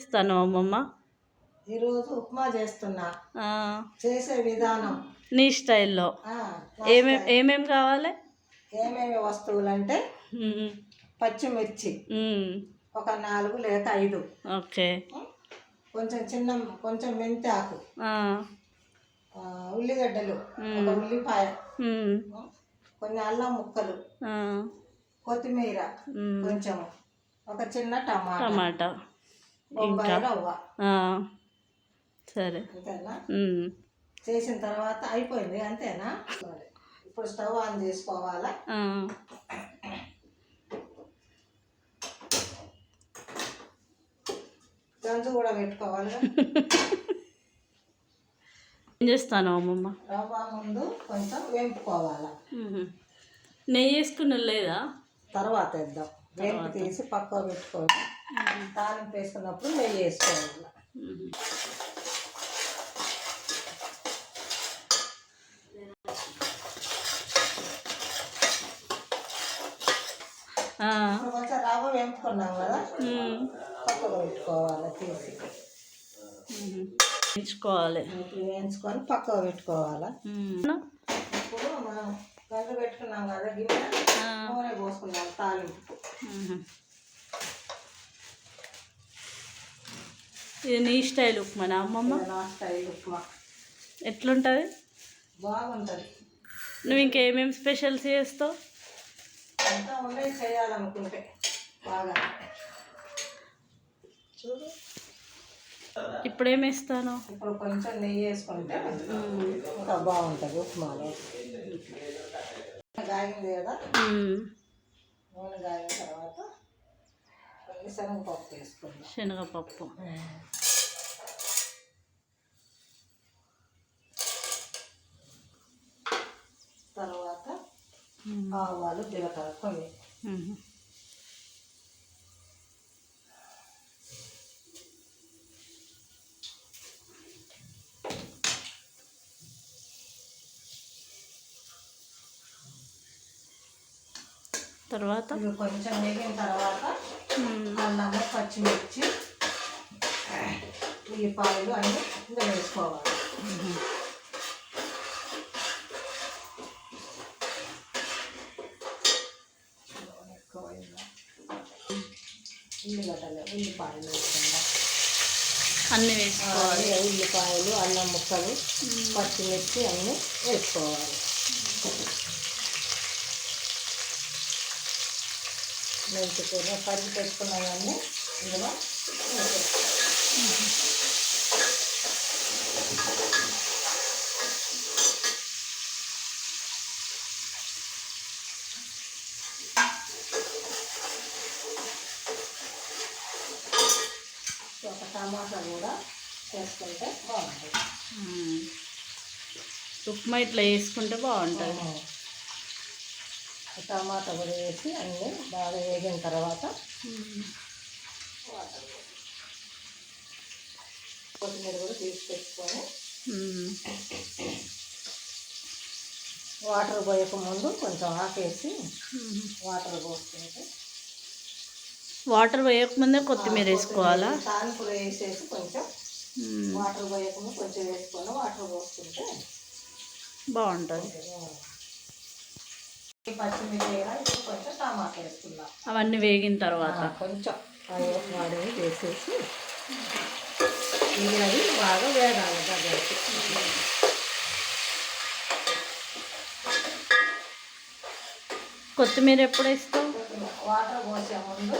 చేస్తాను అమ్మమ్మ. ఈరోజు ఉప్మా చేస్తున్నా. చేసే విధానం. నీ స్టైల్లో. ఆ, ఏమేం ఏమేం కావాలి? ఏమేమి వస్తువులు అంటే. పచ్చిమిర్చి. ఒక నాలుగు లేక ఐదు. ఓకే. కొంచెం చిన్న కొంచెం మెంతాకు. ఉల్లిగడ్డలు. ఒక ఉల్లిపాయ. కొన్ని అల్లం ముక్కలు. కొత్తిమీర. కొంచెం. ఒక చిన్న టమాటా. టమాటా. ఆ, సరే. చేసిన తర్వాత అయిపోయింది అంతేనా? ఇప్పుడు స్టవ్ ఆన్ చేసుకోవాలా? గంజు కూడా పెట్టుకోవాలి ఏం చేస్తాను అమ్మమ్మ? రవ్వ ముందు కొంచెం వేపుకోవాలి. నెయ్యి వేసుకున్న లేదా? తర్వాత వేద్దాం. వేపు తీసి పక్క పెట్టుకోవాలి. తాలింపు వేసుకున్నప్పుడు నెయ్యి వేసుకోవాలి. కొంచెం రవ్వ వేపుకున్నాం కదా. పక్కకు పెట్టుకోవాలి తీసి. ఇప్పుడు వేయించుకొని పక్కకు పెట్టుకోవాలి. ఇప్పుడు మనం గంజు పెట్టుకున్నాం కదా గిన్నె నూనె పోసుకున్నాం తాలింపు ఇది నీ స్టైల్ ఉప్మానా అమ్మమ్మ? నా స్టైల్ ఉప్మా. ఎట్లుంటుంది? బాగుంటుంది. నువ్వు ఇంకేమేమి స్పెషల్స్ చేస్తావు? అంతా ఉండే చేయాలనుకుంటే బాగా. చూడు. ఇప్పుడు ఏమి వేస్తాను ఇప్పుడు కొంచెం నెయ్యి వేసుకుంటే ఇంకా బాగుంటుంది ఉప్మాలో. గాయింది కదా. నూనె గాయిన తర్వాత శనగపప్పు వేసుకుందాం శనగపప్పు తర్వాత. ఆవాలు జీలకర్ర కొన్ని. తర్వాత కొంచెం వేగిన తర్వాత. అల్లము పచ్చిమిర్చి ఉల్లిపాయలు అన్నీ ఇందులో వేసుకోవాలి? ఉల్లిగడ్డలు ఉల్లిపాయలు వేసుకుందాం. అన్నీ వేసుకోవాలి. ఉల్లిపాయలు అల్లం ముక్కలు పచ్చిమిర్చి అన్నీ వేసుకోవాలి. మెంతి కూర కడిగి పెట్టుకున్నవన్నీ ఇందులో. ఒక టమాటా కూడా వేసుకుంటే బాగుంటుంది. ఉప్మా ఇట్లా వేసుకుంటే బాగుంటుంది టమాటా కూడా వేసి అన్నీ బాగా వేగిన తర్వాత. కొత్తిమీర కూడా తీసి పెట్టుకొని. వాటర్ పోయక ముందు కొంచెం మ్మ్. వాటర్ పోసుకుంటే వాటర్ వేయకముందే కొత్తిమీర వేసుకోవాలా తాలింపులో వేసేసి కొంచెం. వాటర్ పోయకుండా కొంచెం వేసుకొని వాటర్ పోసుకుంటే బాగుంటుంది పచ్చిమిర్చి వేయాలి ఇప్పుడు కొంచెం టమాటా వేసుకుందాం. అవన్నీ వేగిన తర్వాత. కొంచెం వాడిని వేసేసి ఇది అది బాగా వేగాలి దగ్గరికి. కొత్తిమీర ఎప్పుడు వేస్తావు? వాటర్ పోసే ముందు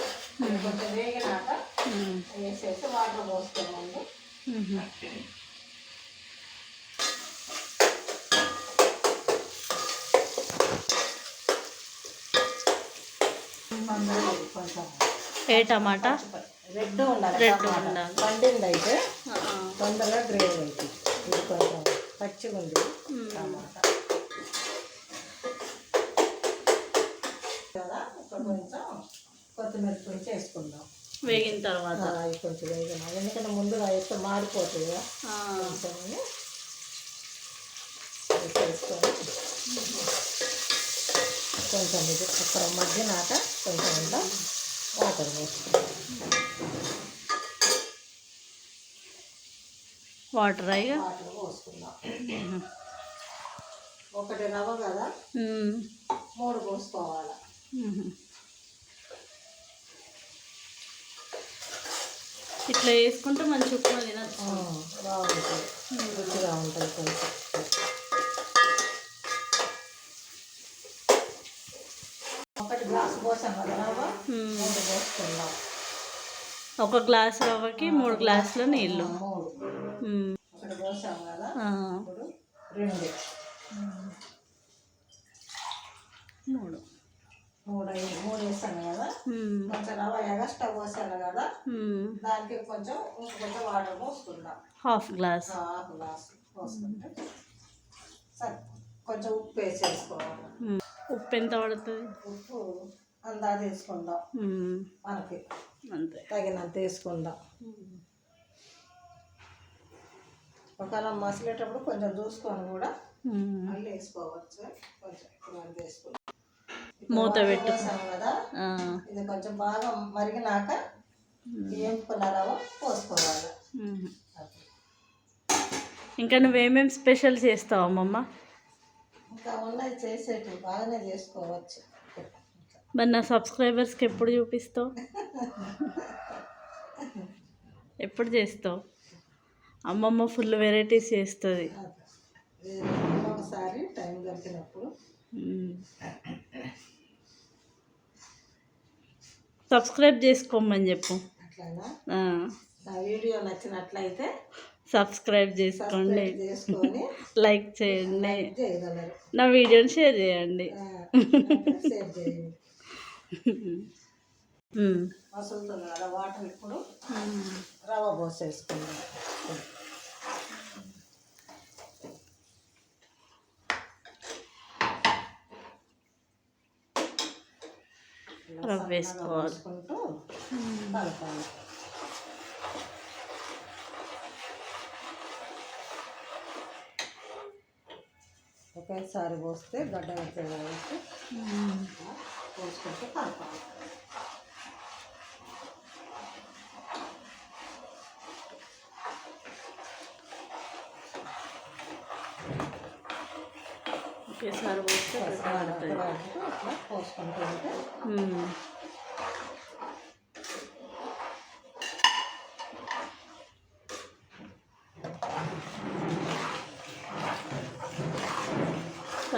కొంచెం వేగినాక. వేసేసి వాటర్ పోసుకునే ముందు మ్మ్. తొందరగా ఇది కొంచెం ఏ టమాటా? రెడ్ ఉండాలి రెడ్. ఉండాలి. పండింది అయితే. తొందరగా గ్రేవీ అవుతుంది. ఇది కొంచెం పచ్చిగా ఉంది టమాటా. కదా ఇప్పుడు కొంచెం కొత్తిమీర కొంచెం వేసుకుందాం వేగిన తర్వాత. కొంచెం వేగిన ఎందుకంటే ముందుగా కదా. ఆ, కొంచెం వేసేసుకొని కొంచెం ఇది అక్కడ మధ్యనాక కొంచెం ఇంత వాటర్ పోసుకుంటాం వాటర్ ఇక వాటర్ పోసుకుందాం ఒకటి రవ్వ కదా. మూడు పోసుకోవాలి. ఇట్లా వేసుకుంటే మంచి ఉప్మా తినచ్చు. బాగుంటుంది. రుచిగా ఉంటుంది కొంచెం. ఒకటి గ్లాస్ పోసాం కదా రవ్వ. మూడు పోసుకుందాం ఒక గ్లాస్ రవ్వకి మూడు గ్లాసుల నీళ్ళు. ఒకటి పోసాం కదా. ఇప్పుడు రెండు మూడు మూడు మూడు వేసాను కదా. కొంచెం రవ్వ ఎగస్ట్రా పోసాను కదా. దానికి కొంచెం ఇంక కొంచెం వాటర్ పోసుకుందాం హాఫ్ గ్లాస్ హాఫ్ గ్లాస్ పోసుకుంటే సరే కొంచెం ఉప్పు వేసేసుకోవాలి. ఉప్పు ఎంత పడుతుంది? ఉప్పు అందాజ వేసుకుందాం. ఉమ్. మనకి అంతే. తగినంత వేసుకుందాం. ఒకవేళ మసిలేటప్పుడు కొంచెం చూసుకొని కూడా. మళ్ళీ వేసుకోవచ్చు. కొంచెం ఇప్పుడు వేసుకుందాం. మూత పెట్టు. కదా. ఇది కొంచెం బాగా మరిగినాక ఏంపుకున్న రవ్వ పోసుకోవాలి. ఇంకా నువ్వేమేమి స్పెషల్ చేస్తావు అమ్మమ్మ? ఇంకా ఉన్నది చేసేటివి బాగానే చేసుకోవచ్చు. మరి నా సబ్స్క్రైబర్స్కి ఎప్పుడు చూపిస్తావు? ఎప్పుడు చేస్తావు? అమ్మమ్మ ఫుల్ వెరైటీస్ చేస్తుంది. ఇది ఒకసారి టైం దొరికినప్పుడు. సబ్స్క్రైబ్ చేసుకోమని చెప్పు. నా వీడియో నచ్చినట్లయితే సబ్స్క్రైబ్ చేసుకోండి. చేసుకొని లైక్ చేయండి. లైక్ చేయగలరు. నా వీడియోని షేర్ చేయండి. ఆ, షేర్ చేయండి. ఉమ్. మసులుతుంది కదా వాటర్ ఇప్పుడు రవ్వ పోసేసుకుందాం. ఇలా రవ్వ సన్నగా వేసుకోవాలి. పోసుకుంటూ కలపాలి. ఒకేసారి పోస్తే గడ్డ కట్టేది కాబట్టి ఉమ్. ఇలా పోసుకుంటూ కలపాలి ఒకేసారి పోస్తే పడుతుంది ఇట్లా పోసుకుంటూ ఉంటే ఉమ్.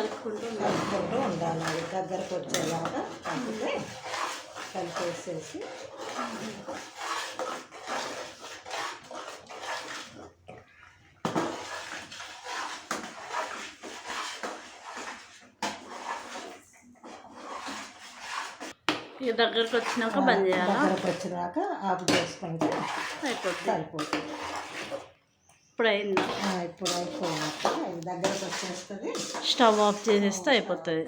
కలుపుకుంటూ ఉండాలి. కలుపుకుంటూ ఉండాలి అది దగ్గరకు వచ్చేలాగా కలిపితే కలిపేసేసి ఇక దగ్గరకు వచ్చినాక బంద్ చేయాలా? దగ్గరకు వచ్చినాక ఆఫ్ చేసుకుంటే అయిపోతుంది. సరిపోతుంది. ఇప్పుడు అయిందా ఇప్పుడు అయిపోయినట్టు అది దగ్గరకు వచ్చేస్తుంది స్టవ్ ఆఫ్ చేసేస్తే అయిపోతుంది.